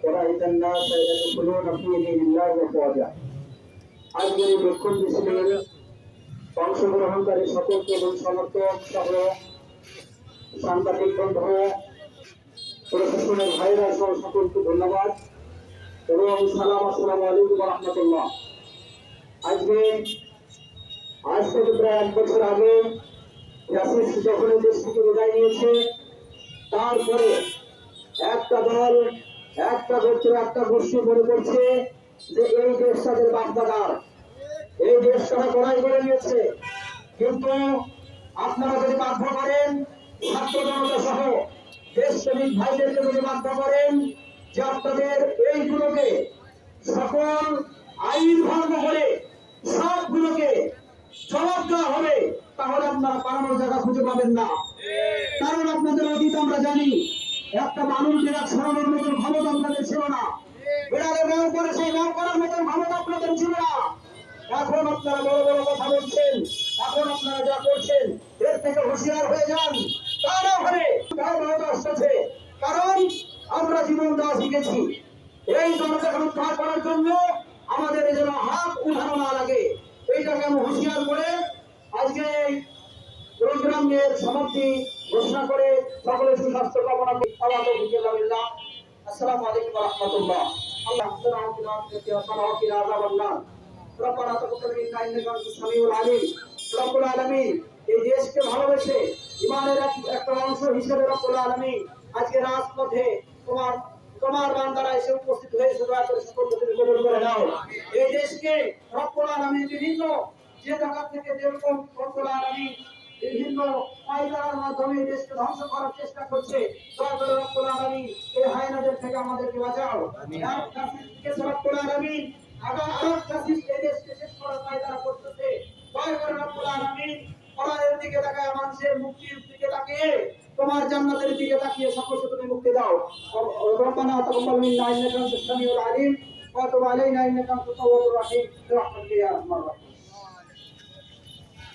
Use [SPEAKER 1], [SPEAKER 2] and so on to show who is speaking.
[SPEAKER 1] ورأيت الناس يدخلون في دين الله أفواجا আজকের এই বিক্ষোভ মিছিলের অংশগ্রহণকারী সকলকে এবং সমর্থক সহ সাংবাদিক বন্ধু প্রশাসনের ভাইরা সহ সকলকে ধন্যবাদ এবং সালাম আসসালামু আলাইকুম রহমতুল্লাহ আজকে আজ থেকে প্রায় এক বছর আগে ফ্যাসিস্ট যখন এই দেশ থেকে বিদায় নিয়েছে তারপরে একটা দল একটা গোত্র একটা গোষ্ঠী মনে করছে যে এই দেশ তাদের বাগদাদার এই দেশ তারা গড়াই করে নিয়েছে। কিন্তু আপনারা যদি বাধ্য করেন, ছাত্র জনতা সহ দেশ শ্রমিক ভাইদেরকে যদি বাধ্য করেন যে আপনাদের এইগুলোকে সকল আইন ভঙ্গ করে সবগুলোকে জবাব দেওয়া হবে, তাহলে আপনারা পালানোর জায়গা খুঁজে পাবেন না। কারণ আপনাদের অতীত আমরা জানি একটা মানুষ সরানোর মতন ক্ষমতা আপনাদের ছিল না। বিড়ালে ব্যায়াম করে সেই ব্যায়াম করার মতন ক্ষমতা আপনাদের ছিল না। এখন আপনারা বড় বড় কথা বলছেন, এখন আপনারা যা করছেন, এর থেকে হুঁশিয়ার হয়ে যান। তারা হবে তার ভারত আসতেছে। কারণ আমরা জীবন দেওয়া শিখেছি। এই জনতাকে উদ্ধার করার জন্য আমাদের যেন হাত উঠানো না লাগে এইটাকে আমি হুঁশিয়ার করে আজকে এই সমাপ্তি ঘোষণা করে সকলের সুস্বাস্থ্য কামনা করি আল্লাহ আল্লাহ আসসালামু আলাইকুম আল্লাহ নার রব্বানা তাকাব্বাল মিন্না ইন্নাকা আনতাস সামিউল আলিম। রব্বুল আলামিন এই দেশকে ভালোবেসে ইমানের একটা অংশ হিসেবে রব্বুল আলামিন আজকে রাজপথে তোমার তোমার বান্দারা এসে উপস্থিত হয়ে করে কবুল করে নাও। এই দেশকে রব্বুল আলামিন বিভিন্ন যে জায়গা থেকে যেরকম রব্বুল আলামিন বিভিন্ন পায়তারার মাধ্যমে দেশকে ধ্বংস করার চেষ্টা করছে। দয়া করে রব্বুল আলামিন এই হায়নাদের থেকে আমাদেরকে বাঁচাও। এক কাসিসকে রব্বুল আলামিন আবার আরেক কাসিস এই দেশকে শেষ করার পায়তারা করতেছে। দয়া করে রব্বুল আলামিন পরায়ের দিকে তাকায় মানুষের মুক্তির দিকে তাকিয়ে তোমার জান্নাতের দিকে তাকিয়ে সকলকে তুমি মুক্তি দাও। রব্বানা তাকাব্বাল মিন্না ইন্নাকা আনতাস সামিউল আলিম। ওয়া তুব আলাইনা ইন্নাকা আনতাত তাওয়াবুর রাহিম। বিরহমাতিকা ইয়া আরহামার রাহিমিন